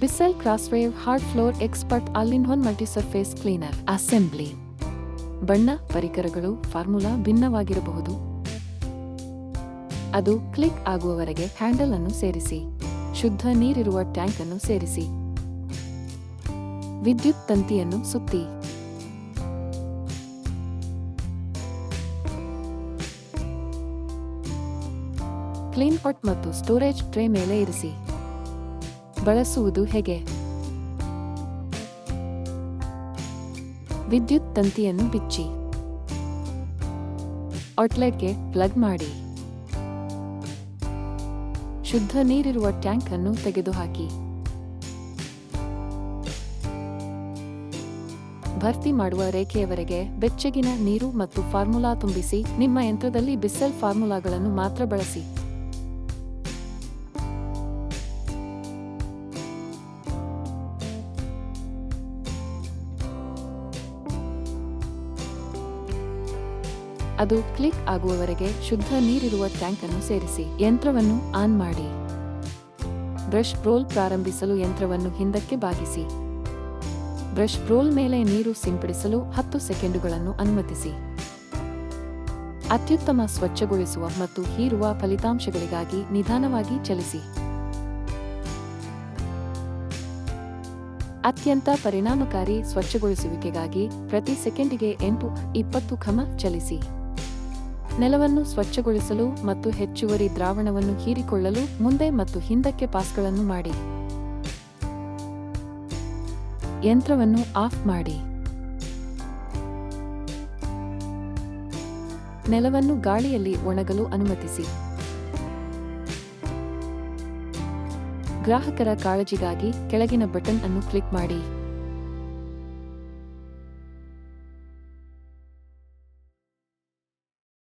Bissell Crosswave Hard Floor expert all in one multi surface cleaner assembly. ಬಣ್ಣ ಪರಿಕರಗಳು formula ಭಿನ್ನವಾಗಿರಬಹುದು. ಅದು click ಆಗುವವರೆಗೆ ಹ್ಯಾಂಡಲ್ ಅನ್ನು ಸೇರಿಸಿ. ಶುದ್ಧ ನೀರಿರುವ ಟ್ಯಾಂಕ್ ಅನ್ನು ಸೇರಿಸಿ. ವಿದ್ಯುತ್ ತಂತಿಯನ್ನು ಸುತ್ತಿ. ಕ್ಲೀನ್ ಪಾಟ್ ಮತ್ತು ಸ್ಟೋರೇಜ್ ಟ್ರೇ ಮೇಲೆ ಇರಿಸಿ. ಬಳಸುವುದು ಹೇಗೆ? ವಿದ್ಯುತ್ ತಂತಿಯನ್ನು ಬಿಚ್ಚಿ. ಔಟ್ಲೆಟ್ಗೆ ಪ್ಲಗ್ ಮಾಡಿ. ಶುದ್ಧ ನೀರಿರುವ ಟ್ಯಾಂಕ್ ಅನ್ನು ತೆಗೆದುಹಾಕಿ. ಭರ್ತಿ ಮಾಡುವ ರೇಖೆಯವರೆಗೆ ಬೆಚ್ಚಗಿನ ನೀರು ಮತ್ತು ಫಾರ್ಮುಲಾ ತುಂಬಿಸಿ ನಿಮ್ಮ ಯಂತ್ರದಲ್ಲಿ ಬಿಸಲ್ ಫಾರ್ಮುಲಾಗಳನ್ನು ಮಾತ್ರ ಬಳಸಿ. ಅದು ಕ್ಲಿಕ್ ಆಗುವವರೆಗೆ ಶುದ್ಧ ನೀರಿರುವ ಟ್ಯಾಂಕ್ ಅನ್ನು ಸೇರಿಸಿ. ಯಂತ್ರವನ್ನು ಆನ್ ಮಾಡಿ. ಬ್ರಷ್ ರೋಲ್ ಪ್ರಾರಂಭಿಸಲು ಯಂತ್ರವನ್ನು ಹಿಂದಕ್ಕೆ ಬಾಗಿಸಿ. ಬ್ರಷ್ ರೋಲ್ ಮೇಲೆ ನೀರು ಸಿಂಪಡಿಸಲು ಹತ್ತು ಸೆಕೆಂಡುಗಳನ್ನು ಅನುಮತಿಸಿ. ಅತ್ಯುತ್ತಮ ಸ್ವಚ್ಛಗೊಳಿಸುವ ಮತ್ತು ಹೀರುವ ಫಲಿತಾಂಶಗಳಿಗಾಗಿ ನಿಧಾನವಾಗಿ ಚಲಿಸಿ. ಅತ್ಯಂತ ಪರಿಣಾಮಕಾರಿ ಸ್ವಚ್ಛಗೊಳಿಸುವಿಕೆಗಾಗಿ ಪ್ರತಿ ಸೆಕೆಂಡಿಗೆ ಎಂಟು, ಇಪ್ಪತ್ತು ಖಮ ಚಲಿಸಿ. ನೆಲವನ್ನು ಸ್ವಚ್ಛಗೊಳಿಸಲು ಮತ್ತು ಹೆಚ್ಚುವರಿ ದ್ರಾವಣವನ್ನು ಹೀರಿಕೊಳ್ಳಲು ಮುಂದೆ ಮತ್ತು ಹಿಂದಕ್ಕೆ ಪಾಸ್ಗಳನ್ನು ಮಾಡಿ. ಯಂತ್ರವನ್ನು ಆಫ್ ಮಾಡಿ. ನೆಲವನ್ನು ಗಾಳಿಯಲ್ಲಿ ಒಣಗಲು ಅನುಮತಿಸಿ. ಗ್ರಾಹಕರ ಕಾಳಜಿಗಾಗಿ ಕೆಳಗಿನ ಬಟನ್ ಅನ್ನು ಕ್ಲಿಕ್ ಮಾಡಿ.